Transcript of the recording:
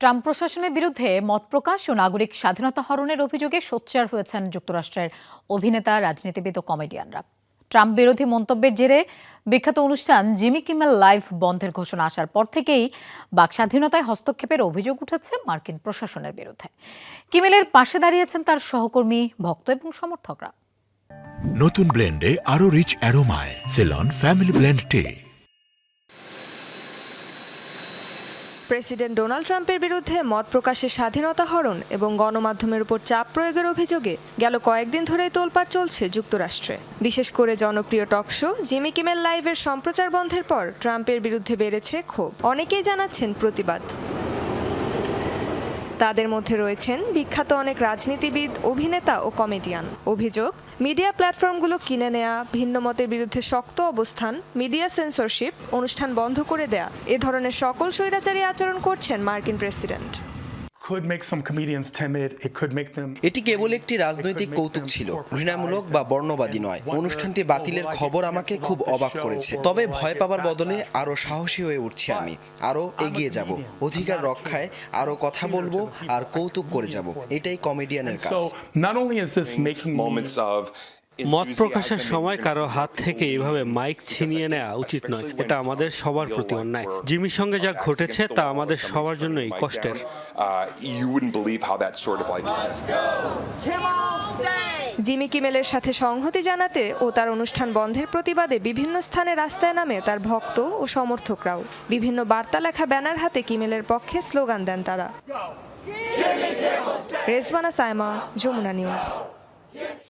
Trump প্রশাসনের বিরুদ্ধে মত প্রকাশ ও নাগরিক স্বাধীনতা হরণের অভিযোগে সোচ্চার হয়েছেন যুক্তরাষ্ট্রের অভিনেতা, রাজনীতিবিদ ও কমেডিয়ানরা। ট্রাম্প বিরোধী মন্তব্যের জেরে বিখ্যাত অনুষ্ঠান জিমি কিমেল লাইভ বন্ধের ঘোষণা আসার পর থেকেই বাক স্বাধীনতায় হস্তক্ষেপের অভিযোগ উঠেছে মার্কিন প্রশাসনের বিরুদ্ধে। কিমেলের পাশে দাঁড়িয়েছেন তার সহকর্মী, ভক্ত এবং সমর্থকরা। নতুন ব্লেন্ডে আরও rich অ্যারোমায় Ceylon family blend tea president Donald ট্রাম্পের বিরুদ্ধে মত প্রকাশের স্বাধীনতা হরণ এবং গণমাধ্যমের উপর চাপ প্রয়োগের অভিযোগে গেল কয়েকদিন ধরেই তোলপাড় চলছে যুক্তরাষ্ট্রে। বিশেষ করে জনপ্রিয় টক শো জিমি কিমেল লাইভের সম্প্রচার বন্ধের পর ট্রাম্পের বিরুদ্ধে বেড়েছে ক্ষোভ। অনেকেই জানাচ্ছেন প্রতিবাদ। তাদের মধ্যে রয়েছেন বিখ্যাত অনেক রাজনীতিবিদ, অভিনেতা ও কমেডিয়ান। অভিযোগ, মিডিয়া প্ল্যাটফর্মগুলো কিনে নেয়া, ভিন্ন মতের বিরুদ্ধে শক্ত অবস্থান, মিডিয়া সেন্সরশিপ অনুষ্ঠান বন্ধ করে দেয়া, এ ধরনের সকল স্বৈরাচারী আচরণ করছেন মার্কিন প্রেসিডেন্ট। এটি কেবল একটি রাজনৈতিক কৌতুক ছিল। ঘৃণামূলক বা বর্ণবাদী নয়। অনুষ্ঠানটি বাতিলের খবর আমাকে খুব অবাক করেছে। তবে ভয় পাবার বদলে আরও সাহসী হয়ে উঠছি আমি। আরও এগিয়ে যাব। অধিকার রক্ষায় আরও কথা বলব আর কৌতুক করে যাব। এটাই কমেডিয়ানের কাজ। মত প্রকাশের সময় কারও হাত থেকে এভাবে মাইক ছিনিয়ে নেওয়া উচিত নয়। এটা আমাদের সবার প্রতি অন্যায়। জিমির সঙ্গে যা ঘটেছে তা আমাদের সবার জন্যই কষ্টের। Uh, জিমি কিমেলের সাথে সংহতি জানাতে ও তার অনুষ্ঠান বন্ধের প্রতিবাদে বিভিন্ন স্থানে রাস্তায় নামে তার ভক্ত ও সমর্থকরাও। বিভিন্ন বার্তা লেখা ব্যানার হাতে কিমেলের পক্ষে স্লোগান দেন তারা। রেজবানা সাইমা যমুনা নিউজ।